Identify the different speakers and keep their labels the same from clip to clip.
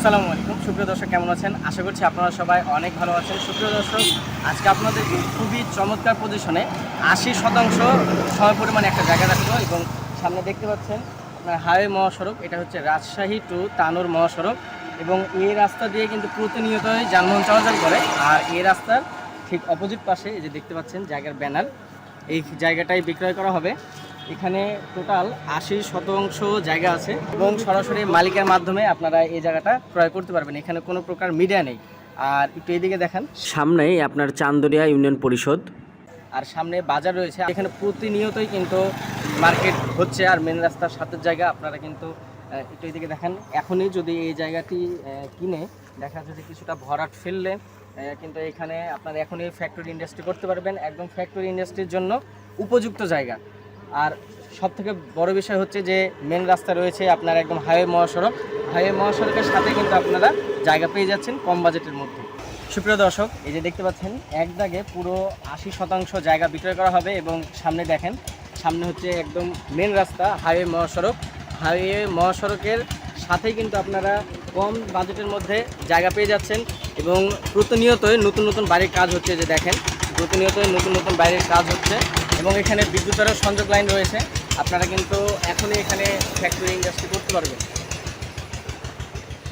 Speaker 1: আসসালামু আলাইকুম। সুপ্রিয় দর্শক, কেমন আছেন? আশা করছি আপনারা সবাই অনেক ভালো আছেন। সুপ্রিয় দর্শক, আজকে আপনাদের খুবই চমৎকার পজিশনে আশি শতাংশ সময় পরিমাণে একটা জায়গা রাখব এবং সামনে দেখতে পাচ্ছেন আপনার হাইওয়ে মহাসড়ক। এটা হচ্ছে রাজশাহী টু তানুর মহাসড়ক এবং এই রাস্তা দিয়ে কিন্তু প্রতিনিয়তই যানবাহন চলাচল করে। আর এই রাস্তার ঠিক অপোজিট পাশে যে দেখতে পাচ্ছেন জায়গার ব্যানার, এই জায়গাটাই বিক্রয় করা হবে। এখানে টোটাল আশি শতাংশ জায়গা আছে এবং সরাসরি মালিকের মাধ্যমে আপনারা এই জায়গাটা ক্রয় করতে পারবেন। এখানে কোনো প্রকার মিডিয়া নেই। আর একটু এদিকে দেখেন। সামনেই আপনার চান্দরিয়া ইউনিয়ন পরিষদ। আর সামনে বাজার রয়েছে। এখানে প্রতিনিয়তই কিন্তু মার্কেট হচ্ছে আর মেন রাস্তার সাথের জায়গা। আপনারা কিন্তু একটু এদিকে দেখেন। এখনই যদি এই জায়গাটি কিনে দেখা যাচ্ছে কিছুটা ভরাট ফেললে কিন্তু এখানে আপনারা এখনই ফ্যাক্টরি ইন্ডাস্ট্রি করতে পারবেন। একদম ফ্যাক্টরি ইন্ডাস্ট্রির জন্য উপযুক্ত জায়গা। আর সব থেকে বড় বিষয় হচ্ছে যে মেন রাস্তা রয়েছে আপনার একদম হাইওয়ে মহাসড়ক। হাইওয়ে মহাসড়কের সাথে কিন্তু আপনারা জায়গা পেয়ে যাচ্ছেন কম বাজেটের মধ্যে। সুপ্রিয় দর্শক, এই যে দেখতে পাচ্ছেন, এক দাগে পুরো আশি শতাংশ জায়গা বিক্রয় করা হবে এবং সামনে দেখেন, সামনে হচ্ছে একদম মেন রাস্তা হাইওয়ে মহাসড়ক। হাইওয়ে মহাসড়কের সাথেই কিন্তু আপনারা কম বাজেটের মধ্যে জায়গা পেয়ে যাচ্ছেন এবং প্রতিনিয়তই নতুন নতুন বাড়ির কাজ হচ্ছে যে দেখেন, প্রতিনিয়তই নতুন নতুন বাইরের কাজ হচ্ছে। এবং এখানে বিদ্যুতেরও সংযোগ লাইন রয়েছে। আপনারা কিন্তু এখনই এখানে ফ্যাক্টরি ইন্ডাস্ট্রি করতে পারবেন।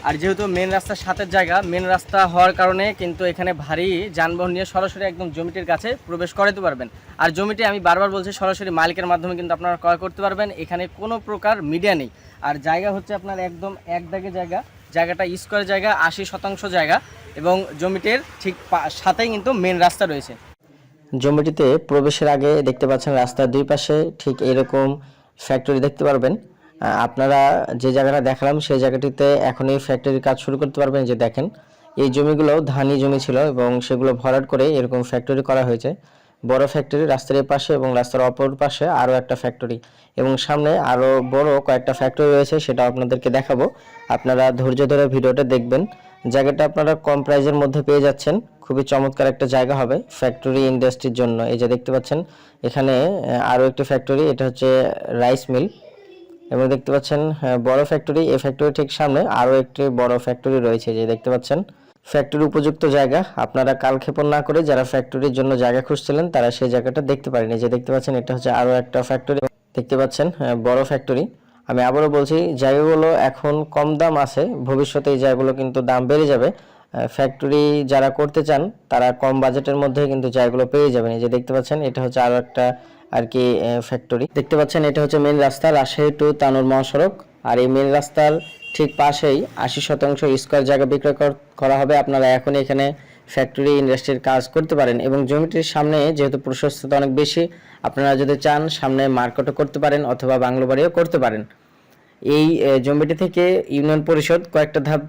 Speaker 1: আর যেহেতু মেন রাস্তার সাথের জায়গা মেন রাস্তা হওয়ার কারণে কিন্তু এখানে ভারী যানবাহন নিয়ে সরাসরি একদম জমিটির কাছে প্রবেশ করাতে পারবেন। আর জমিটি আমি বারবার বলছি, সরাসরি মালিকের মাধ্যমে কিন্তু আপনারা ক্রয় করতে পারবেন। এখানে কোনো প্রকার মিডিয়া নেই। আর জায়গা হচ্ছে আপনার একদম এক দাগে জায়গা। জায়গাটা স্কোয়ার জায়গা, আশি শতাংশ জায়গা এবং জমিটির ঠিক সাথেই কিন্তু মেন রাস্তা রয়েছে। জমিটিতে প্রবেশের আগে দেখতে পাচ্ছেন রাস্তার দুই পাশে ঠিক এরকম ফ্যাক্টরি দেখতে পারবেন। আপনারা যে জায়গাটা দেখালাম সেই জায়গাটিতে এখনই ফ্যাক্টরির কাজ শুরু করতে পারবেন যে দেখেন। এই জমিগুলো ধানি জমি ছিল এবং সেগুলো ভরাট করে এরকম ফ্যাক্টরি করা হয়েছে। বড় ফ্যাক্টরি রাস্তার পাশে এবং রাস্তার অপর পাশে আরও একটা ফ্যাক্টরি এবং সামনে আরও বড় কয়েকটা ফ্যাক্টরি রয়েছে সেটা আপনাদেরকে দেখাবো। আপনারা ধৈর্য ধরে ভিডিওটা দেখবেন। জায়গাটা আপনারা কম প্রাইজের মধ্যে পেয়ে যাচ্ছেন। খুবই চমৎকার একটা জায়গা হবে ফ্যাক্টরি ইন্ডাস্ট্রির জন্য। এই যে দেখতে পাচ্ছেন, এখানে আরও একটি ফ্যাক্টরি এটা হচ্ছে রাইস মিল এবং দেখতে পাচ্ছেন বড় ফ্যাক্টরি এই ফ্যাক্টরি ঠিক সামনে আরও একটি বড় ফ্যাক্টরি রয়েছে। যে দেখতে পাচ্ছেন ফ্যাক্টরি উপযুক্ত জায়গা। আপনারা কালক্ষেপণ না করে যারা ফ্যাক্টরির জন্য জায়গা খুঁজছিলেন, তারা সেই জায়গাটা দেখতে পারেনি। যে দেখতে পাচ্ছেন, এটা হচ্ছে আরও একটা ফ্যাক্টরি দেখতে পাচ্ছেন বড় ফ্যাক্টরি আমি আবারও বলছি, জায়গাগুলো এখন কম দাম আছে। ভবিষ্যতে এই জায়গাগুলো কিন্তু দাম বেড়ে যাবে। ফ্যাক্টরি যারা করতে চান, তারা কম বাজেটের মধ্যে কিন্তু জায়গাগুলো পেয়ে যাবেন। এই যে দেখতে পাচ্ছেন, এটা হচ্ছে আরও একটা আর কি ফ্যাক্টরি দেখতে পাচ্ছেন, এটা হচ্ছে মেন রাস্তা, রাজশাহী টু তানুর মহাসড়ক। আর এই মেন রাস্তার ঠিক পাশেই আশি শতাংশ স্কোয়ার জায়গা বিক্রয় করা হবে। আপনারা এখন এখানে ফ্যাক্টরি ইন্ডাস্ট্রির কাজ করতে পারেন। এবং জমিটির সামনে যেহেতু প্রশস্ততা অনেক বেশি, আপনারা যদি চান, সামনে মার্কেটও করতে পারেন অথবা বাংলো বাড়িও করতে পারেন। এই জমিটি থেকে ইউনিয়ন পরিষদ কয়েকটা ধাপ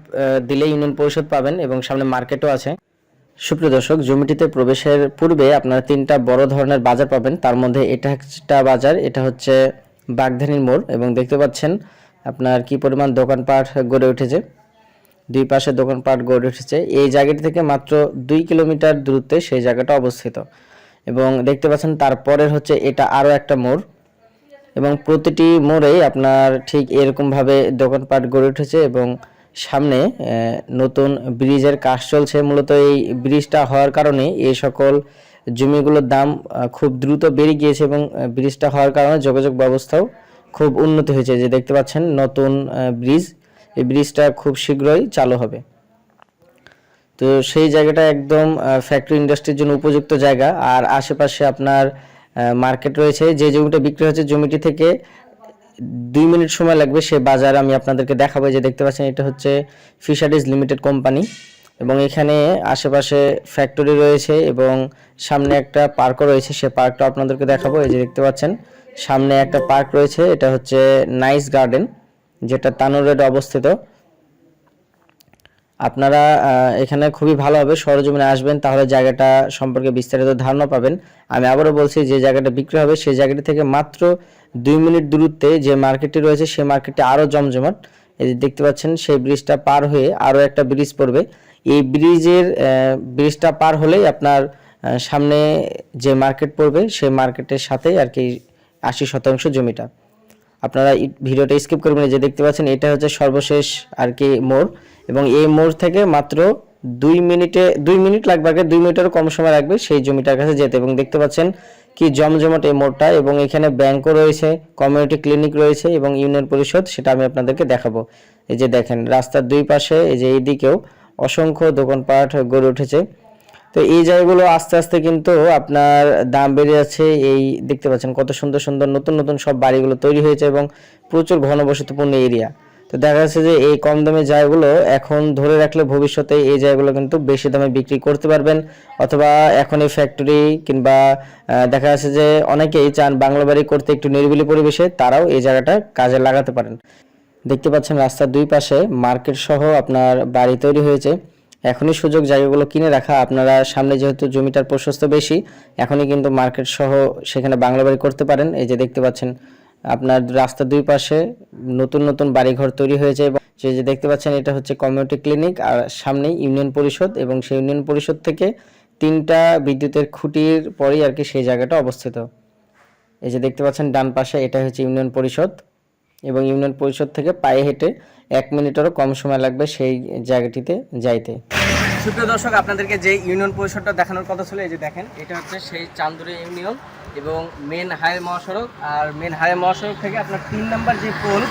Speaker 1: দিলে ইউনিয়ন পরিষদ পাবেন এবং সামনে মার্কেটও আছে। সুপ্রিয় দর্শক, জমিটিতে প্রবেশের পূর্বে আপনারা তিনটা বড় ধরনের বাজার পাবেন। তার মধ্যে এটা একটা বাজার, এটা হচ্ছে বাগধানীর মোড় এবং দেখতে পাচ্ছেন আপনার কি পরিমাণ দোকানপাট গড়ে উঠেছে। দুই পাশে দোকানপাট গড়ে উঠেছে। এই জায়গাটি থেকে মাত্র দুই কিলোমিটার দূরত্বে সেই জায়গাটা অবস্থিত। এবং দেখতে পাচ্ছেন তারপরের হচ্ছে এটা আরও একটা মোড়। এবং প্রতিটি মোড়েই আপনার ঠিক এরকমভাবে দোকানপাট গড়ে উঠেছে এবং সামনে নতুন ব্রিজের কাজ চলছে। মূলত এই ব্রিজটা হওয়ার কারণে এই সকল জমিগুলোর দাম খুব দ্রুত বেড়ে গিয়েছে এবং ব্রিজটা হওয়ার কারণে যোগাযোগ ব্যবস্থাও খুব উন্নতি হয়েছে। যে দেখতে পাচ্ছেন, নতুন ব্রিজ। এই ব্রিজটা খুব শীঘ্রই চালু হবে। তো সেই জায়গাটা একদম ফ্যাক্টরি ইন্ডাস্ট্রির জন্য উপযুক্ত জায়গা। আর আশেপাশে আপনার মার্কেট রয়েছে। যে জমিটা বিক্রি হচ্ছে জমিটি থেকে দুই মিনিট সময় লাগবে সে বাজার আমি আপনাদেরকে দেখাবো। যে দেখতে পাচ্ছেন, এটা হচ্ছে ফিশারিজ লিমিটেড কোম্পানি এবং এখানে আশেপাশে ফ্যাক্টরি রয়েছে এবং সামনে একটা পার্কও রয়েছে। সে পার্কটা আপনাদেরকে দেখাবো। এই যে দেখতে পাচ্ছেন, সামনে একটা পার্ক রয়েছে। এটা হচ্ছে নাইস গার্ডেন যেটা তানুর রোডে অবস্থিত। আপনারা এখানে খুবই ভালো হবে, সরজমিনে আসবেন, তাহলে জায়গাটা সম্পর্কে বিস্তারিত ধারণা পাবেন। আমি আবারও বলছি, যে জায়গাটা বিক্রি হবে, সেই জায়গাটি থেকে মাত্র দুই মিনিট দূরত্বে যে মার্কেটটি রয়েছে, সেই মার্কেটটি আরও জমজমাট। এই যে দেখতে পাচ্ছেন, সেই ব্রিজটা পার হয়ে আরও একটা ব্রিজ পড়বে। এই ব্রিজের ব্রিজটা পার হলেই আপনার সামনে যে মার্কেট পড়বে, সেই মার্কেটের সাথেই আর কি আশি শতাংশ জমিটা। আপনারা ভিডিওটা স্কিপ করবেন যে দেখতে পাচ্ছেন, এটা হচ্ছে সর্বশেষ আর কি মোড়। এবং এই মোড় থেকে মাত্র দুই মিনিটে, দুই মিনিট লাগবে আগে, দুই মিনিটেরও কম সময় লাগবে সেই জমিটার কাছে যেতে। এবং দেখতে পাচ্ছেন কি জমজমাট এই মোড়টা, এবং এখানে ব্যাংকও রয়েছে কমিউনিটি ক্লিনিক রয়েছে, এবং ইউনিয়ন পরিষদ, সেটা আমি আপনাদেরকে দেখাবো। এই যে দেখেন, রাস্তার দুই পাশে, এই যে এইদিকেও অসংখ্য দোকানপাট গড়ে উঠেছে। তো এই জায়গাগুলো আস্তে আস্তে কিন্তু আপনার দাম বেড়ে যাচ্ছে। এই দেখতে পাচ্ছেন কত সুন্দর সুন্দর নতুন নতুন সব বাড়িগুলো তৈরি হয়েছে এবং প্রচুর ঘনবসতিপূর্ণ এরিয়া। তো দেখা যাচ্ছে যে এই কম দামে জায়গাগুলো এখন ধরে রাখলে ভবিষ্যতে এই জায়গাগুলো কিন্তু বেশি দামে বিক্রি করতে পারবেন। অথবা এখন এই ফ্যাক্টরি কিংবা দেখা যাচ্ছে যে অনেকেই চান বাংলা বাড়ি করতে একটু নিরিবিলি পরিবেশে, তারাও এই জায়গাটা কাজে লাগাতে পারেন। দেখতে পাচ্ছেন রাস্তার দুই পাশে মার্কেট সহ আপনার বাড়ি তৈরি হয়েছে। এখনই সুযোগ জায়গাগুলো কিনে রাখা। আপনারা সামনে যেহেতু জমিটার প্রশস্ত বেশি, এখনই কিন্তু মার্কেট সহ সেখানে বাংলা বাড়ি করতে পারেন। এই যে দেখতে পাচ্ছেন, আপনার রাস্তার দুই পাশে নতুন নতুন বাড়িঘর তৈরি হয়েছে এবং যে যে দেখতে পাচ্ছেন, এটা হচ্ছে কমিউনিটি ক্লিনিক আর সামনেই ইউনিয়ন পরিষদ এবং সেই ইউনিয়ন পরিষদ থেকে তিনটা বিদ্যুতের খুঁটির পরেই আর কি সেই জায়গাটা অবস্থিত। এই যে দেখতে পাচ্ছেন, ডান পাশে এটা হচ্ছে ইউনিয়ন পরিষদ। এবং ইউনিয়ন পরিষদ থেকে পায়ে হেঁটে এক মিনিটেরও কম সময় লাগবে সেই জায়গাটিতে যাইতে।
Speaker 2: সুপ্রিয় দর্শক, আপনাদেরকে যে ইউনিয়ন পরিষদটা দেখানোর কথা ছিল, এই যে দেখেন, এটা হচ্ছে সেই চান্দুরি ইউনিয়ন এবং মেন হাইওয়ে মহাসড়ক। আর মেন হাইওয়ে মহাসড়ক থেকে আপনার তিন নাম্বার যে পোল,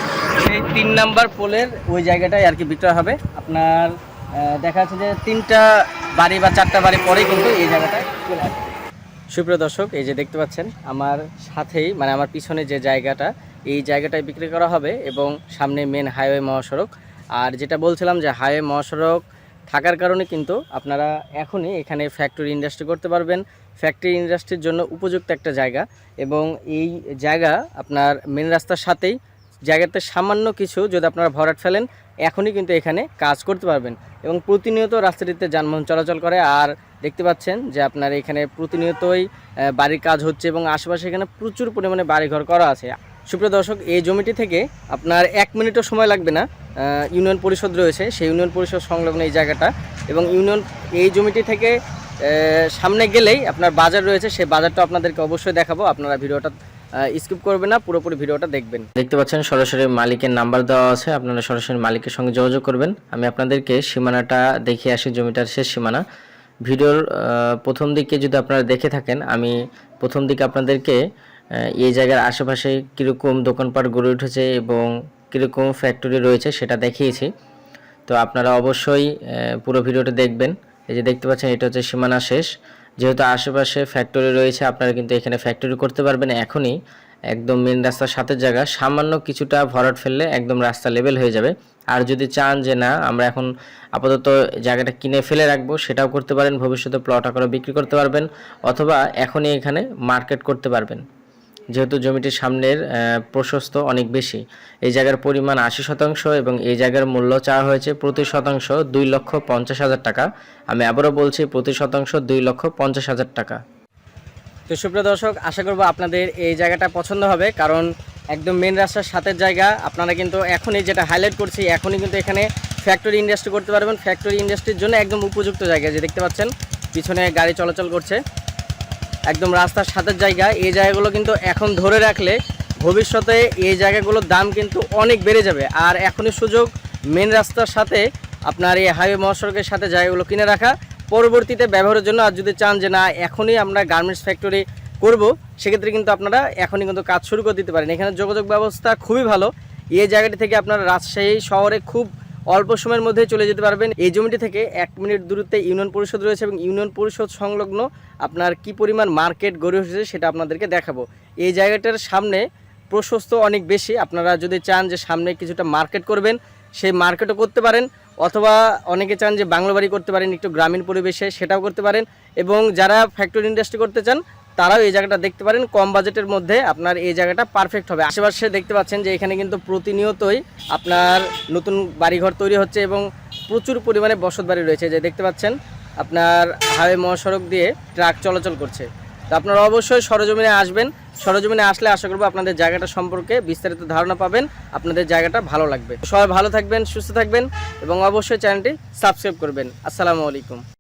Speaker 2: সেই তিন নাম্বার পোলের ওই জায়গাটায় আর কি বিক্রয় হবে। আপনার দেখা যাচ্ছে যে তিনটা বাড়ি বা চারটা বাড়ি পরেই কিন্তু এই জায়গাটায় চলে সুপ্রিয় দর্শক, এই যে দেখতে পাচ্ছেন, আমার সাথেই মানে আমার পিছনে যে জায়গাটা এই জায়গাটায় বিক্রি করা হবে এবং সামনে মেন হাইওয়ে মহাসড়ক। আর যেটা বলছিলাম যে হাইওয়ে মহাসড়ক থাকার কারণে কিন্তু আপনারা এখনই এখানে ফ্যাক্টরি ইন্ডাস্ট্রি করতে পারবেন। ফ্যাক্টরি ইন্ডাস্ট্রির জন্য উপযুক্ত একটা জায়গা এবং এই জায়গা আপনার মেন রাস্তার সাথেই। জায়গাতে সামান্য কিছু যদি আপনারা ভরাট ফেলেন, এখনই কিন্তু এখানে কাজ করতে পারবেন এবং প্রতিনিয়ত রাস্তাটিতে যানবাহন চলাচল করে। আর দেখতে পাচ্ছেন যে আপনার এখানে প্রতিনিয়তই বাড়ির কাজ হচ্ছে এবং আশেপাশে এখানে প্রচুর পরিমাণে বাড়িঘর করা আছে। সুপ্রিয় দর্শক, এই জমিটি থেকে আপনার এক মিনিটও সময় লাগবে না ইউনিয়ন পরিষদ রয়েছে। সেই ইউনিয়ন পরিষদ সংলগ্ন এই জায়গাটা এবং ইউনিয়ন এই জমিটি থেকে সামনে গেলেই আপনার বাজার রয়েছে। সেই বাজারটা আপনাদেরকে অবশ্যই দেখাবো। আপনারা ভিডিওটা স্কিপ করবেন না, পুরোপুরি ভিডিওটা দেখবেন।
Speaker 1: দেখতে পাচ্ছেন, সরাসরি মালিকের নাম্বার দেওয়া আছে। আপনারা সরাসরি মালিকের সঙ্গে যোগাযোগ করবেন। আমি আপনাদেরকে সীমানাটা দেখিয়ে আসি, জমিটার শেষ সীমানা। ভিডিওর প্রথম দিকে যদি আপনারা দেখে থাকেন, আমি প্রথম দিকে আপনাদেরকে এই জায়গার আশেপাশে কীরকম দোকানপাট গড়ে উঠেছে এবং কীরকম ফ্যাক্টরি রয়েছে সেটা দেখিয়েছি। তো আপনারা অবশ্যই পুরো ভিডিওটা দেখবেন। এই যে দেখতে পাচ্ছেন, এটা হচ্ছে সীমানা শেষ। যেহেতু আশেপাশে ফ্যাক্টরি রয়েছে, আপনারা কিন্তু এখানে ফ্যাক্টরি করতে পারবেন এখনই। একদম মেন রাস্তার সাথে জায়গা। সামান্য কিছুটা ভরাট ফেললে একদম রাস্তা লেভেল হয়ে যাবে। আর যদি চান যে না, আমরা এখন আপাতত জায়গাটা কিনে ফেলে রাখব, সেটাও করতে পারেন। ভবিষ্যতে প্লট আকারে বিক্রি করতে পারবেন। অথবা এখনই এখানে মার্কেট করতে পারবেন। যেহেতু জমিটির সামনের প্রশস্ত অনেক বেশি। এই জায়গার পরিমাণ আশি শতাংশ এবং এই জায়গার মূল্য চাওয়া হয়েছে প্রতি শতাংশ দুই লক্ষ পঞ্চাশ হাজার টাকা। আমি আবারও বলছি, প্রতি শতাংশ দুই লক্ষ পঞ্চাশ হাজার টাকা।
Speaker 2: তো সুপ্রিয় দর্শক, আশা করব আপনাদের এই জায়গাটা পছন্দ হবে, কারণ একদম মেন রাস্তার সাথের জায়গা। আপনারা কিন্তু এখনই যেটা হাইলাইট করছি, এখনই কিন্তু এখানে ফ্যাক্টরি ইন্ডাস্ট্রি করতে পারবেন। ফ্যাক্টরি ইন্ডাস্ট্রির জন্য একদম উপযুক্ত জায়গা, যে দেখতে পাচ্ছেন, পিছনে গাড়ি চলাচল করছে। একদম রাস্তার সাথের জায়গা। এই জায়গাগুলো কিন্তু এখন ধরে রাখলে ভবিষ্যতে এই জায়গাগুলোর দাম কিন্তু অনেক বেড়ে যাবে। আর এখনই সুযোগ মেন রাস্তার সাথে আপনার এই হাইওয়ে মহাসড়কের সাথে জায়গাগুলো কিনে রাখা। পরবর্তীতে ব্যবহারের জন্য আর যদি চান যে না, এখনই আমরা গার্মেন্টস ফ্যাক্টরি করব, সেক্ষেত্রে কিন্তু আপনারা এখনই কিন্তু কাজ শুরু করে দিতে পারেন। এখানে যোগাযোগ ব্যবস্থা খুবই ভালো। এই জায়গাটি থেকে আপনারা রাজশাহী শহরে খুব অল্প সময়ের মধ্যে চলে যেতে পারবেন। এই জমিটি থেকে এক মিনিট দূরত্বে ইউনিয়ন পরিষদ রয়েছে এবং ইউনিয়ন পরিষদ সংলগ্ন আপনার কি পরিমাণ মার্কেট গড়ে উঠেছে সেটা আপনাদেরকে দেখাবো। এই জায়গাটার সামনে প্রশস্ত অনেক বেশি। আপনারা যদি চান যে সামনে কিছুটা মার্কেট করবেন, সেই মার্কেটও করতে পারেন অথবা অনেকে চান যে বাংলা বাড়ি করতে পারেন, একটু গ্রামীণ পরিবেশে সেটাও করতে পারেন এবং যারা ফ্যাক্টরি ইন্ডাস্ট্রি করতে চান তারাও এই জায়গাটা দেখতে পারেন। কম বাজেটের মধ্যে আপনার এই জায়গাটা পারফেক্ট হবে। আশেপাশে দেখতে পাচ্ছেন যে এখানে কিন্তু প্রতিনিয়তই আপনার নতুন বাড়িঘর তৈরি হচ্ছে এবং প্রচুর পরিমাণে বসত বাড়ি রয়েছে। যে দেখতে পাচ্ছেন, আপনার হাইওয়ে মহাসড়ক দিয়ে ট্রাক চলাচল করছে। তো আপনারা অবশ্যই সরজমিনে আসবেন। সরজমিনে আসলে আশা করব আপনাদের জায়গাটা সম্পর্কে বিস্তারিত ধারণা পাবেন। আপনাদের জায়গাটা ভালো লাগবে। সবাই ভালো থাকবেন, সুস্থ থাকবেন এবং অবশ্যই চ্যানেলটি সাবস্ক্রাইব করবেন। আসসালামু আলাইকুম।